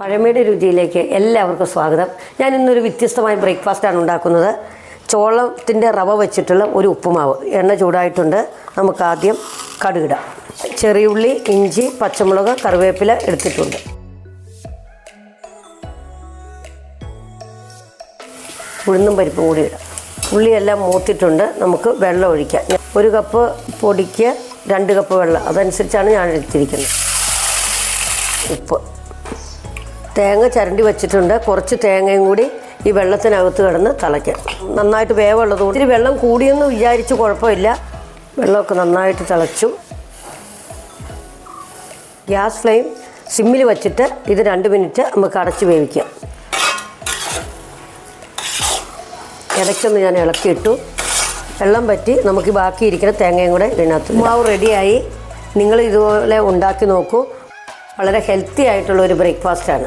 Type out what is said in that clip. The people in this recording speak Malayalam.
പഴമയുടെ രുചിയിലേക്ക് എല്ലാവർക്കും സ്വാഗതം. ഞാൻ ഇന്നൊരു വ്യത്യസ്തമായ ബ്രേക്ക്ഫാസ്റ്റാണ് ഉണ്ടാക്കുന്നത്. ചോളത്തിന്റെ റവ വെച്ചിട്ടുള്ള ഒരു ഉപ്പുമാവ്. എണ്ണ ചൂടായിട്ടുണ്ട്. നമുക്ക് ആദ്യം കടുകിടാം. ചെറിയുള്ളി ഇഞ്ചി പച്ചമുളക് കറിവേപ്പില എടുത്തിട്ടുണ്ട്. ഉഴുന്നും പരിപ്പും കൂടി ഇടാം. ഉള്ളിയെല്ലാം മൂത്തിട്ടുണ്ട്. നമുക്ക് വെള്ളം ഒഴിക്കാം. ഒരു കപ്പ് പൊടിക്ക് രണ്ട് കപ്പ് വെള്ളം. അതനുസരിച്ചാണ് ഞാൻ എടുത്തിരിക്കുന്നത്. ഉപ്പ്. തേങ്ങ ചരണ്ടി വെച്ചിട്ടുണ്ട്. കുറച്ച് തേങ്ങയും കൂടി ഈ വെള്ളത്തിനകത്ത് കിടന്ന് തിളയ്ക്കാം. നന്നായിട്ട് വേവുള്ളത് കൊണ്ട് ഇത്തിരി വെള്ളം കൂടിയെന്ന് വിചാരിച്ച് കുഴപ്പമില്ല. വെള്ളമൊക്കെ നന്നായിട്ട് തിളച്ചു. ഗ്യാസ് ഫ്ലെയിം സിമ്മിൽ വച്ചിട്ട് ഇത് രണ്ട് മിനിറ്റ് നമുക്ക് അടച്ച് വേവിക്കാം. ഇടയ്ക്കൊന്ന് ഞാൻ ഇളക്കിയിട്ടു. വെള്ളം പറ്റി നമുക്ക് ബാക്കി ഇരിക്കുന്ന തേങ്ങയും കൂടെ ഇതിനകത്ത് മാവ് റെഡിയായി. നിങ്ങൾ ഇതുപോലെ ഉണ്ടാക്കി നോക്കൂ. വളരെ ഹെൽത്തി ആയിട്ടുള്ള ഒരു ബ്രേക്ക്ഫാസ്റ്റാണ്.